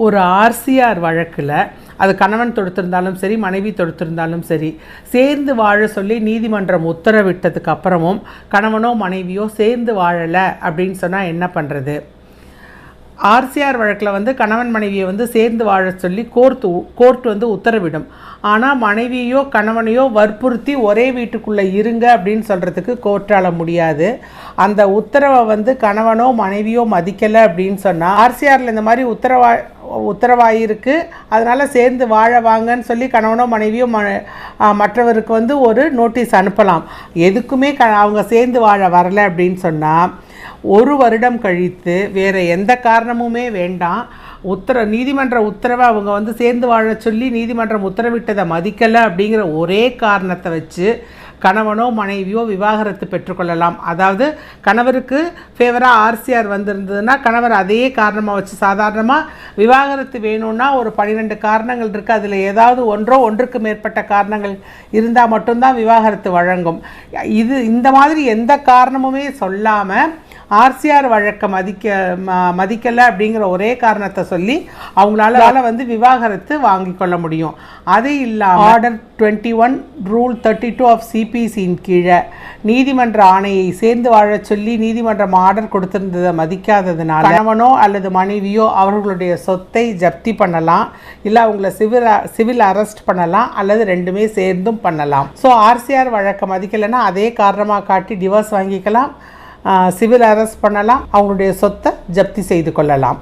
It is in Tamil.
ஒரு ஆர்சிஆர் வழக்கில் அது கணவன் தொடுத்திருந்தாலும் சரி மனைவி தொடுத்திருந்தாலும் சரி சேர்ந்து வாழ சொல்லி நீதிமன்றம் உத்தரவிட்டதுக்கு அப்புறமும் கணவனோ மனைவியோ சேர்ந்து வாழலை அப்படின்னு சொன்னால் என்ன பண்ணுறது ஆர்சிஆர் வழக்கில் வந்து கணவன் மனைவியை வந்து சேர்ந்து வாழ சொல்லி கோர்ட் கோர்ட் வந்து உத்தரவிடும். ஆனால் மனைவியோ கணவனையோ வற்புறுத்தி ஒரே வீட்டுக்குள்ளே இருங்க அப்படின்னு சொல்கிறதுக்கு கோர்ட்டால் முடியாது. அந்த உத்தரவை வந்து கணவனோ மனைவியோ மதிக்கலை அப்படின்னு சொன்னால் ஆர்சிஆரில் இந்த மாதிரி உத்தரவா உத்தரவாயிருக்கு. அதனால் சேர்ந்து வாழ வாங்கன்னு சொல்லி கணவனோ மனைவியோ ம மற்றவருக்கு வந்து ஒரு நோட்டீஸ் அனுப்பலாம். எதுக்குமே க அவங்க சேர்ந்து வாழ வரலை அப்படின்னு சொன்னால் ஒரு வருடம் கழித்து வேறு எந்த காரணமுமே வேண்டாம். உத்தர நீதிமன்ற உத்தரவை அவங்க வந்து சேர்ந்து வாழ சொல்லி நீதிமன்றம் உத்தரவிட்டதை மதிக்கலை அப்படிங்கிற ஒரே காரணத்தை வச்சு கணவனோ மனைவியோ விவாகரத்து பெற்றுக்கொள்ளலாம். அதாவது கணவருக்கு ஃபேவராக ஆர்சிஆர் வந்திருந்ததுன்னா கணவர் அதே காரணமாக வச்சு சாதாரணமாக விவாகரத்து வேணும்னா ஒரு பன்னிரெண்டு காரணங்கள் இருக்குது அதில் ஏதாவது ஒன்றோ ஒன்றுக்கு மேற்பட்ட காரணங்கள் இருந்தால் மட்டும்தான் விவாகரத்து வழங்கும். இது இந்த மாதிரி எந்த காரணமுமே சொல்லாமல் ஆர்சிஆர் வழக்கை மதிக்க மதிக்கலை அப்படிங்கிற ஒரே காரணத்தை சொல்லி அவங்களால வந்து விவாகரத்து வாங்கி கொள்ள முடியும். அது இல்லாமல் order twenty one rule thirty two of சிபிசியின் கீழே நீதிமன்ற ஆணையை சேர்ந்து வாழச் சொல்லி நீதிமன்றம் ஆர்டர் கொடுத்திருந்ததை மதிக்காததுனால கணவனோ அல்லது மனைவியோ அவர்களுடைய சொத்தை ஜப்தி பண்ணலாம். இல்லை அவங்கள சிவில் சிவில் அரெஸ்ட் பண்ணலாம் அல்லது ரெண்டுமே சேர்ந்தும் பண்ணலாம். ஸோ ஆர்சிஆர் வழக்கை மதிக்கலைன்னா அதே காரணமாக காட்டி டிவோர்ஸ் வாங்கிக்கலாம். சிவில் அரெஸ்ட் பண்ணலாம். அவங்களுடைய சொத்தை ஜப்தி செய்து கொள்ளலாம்.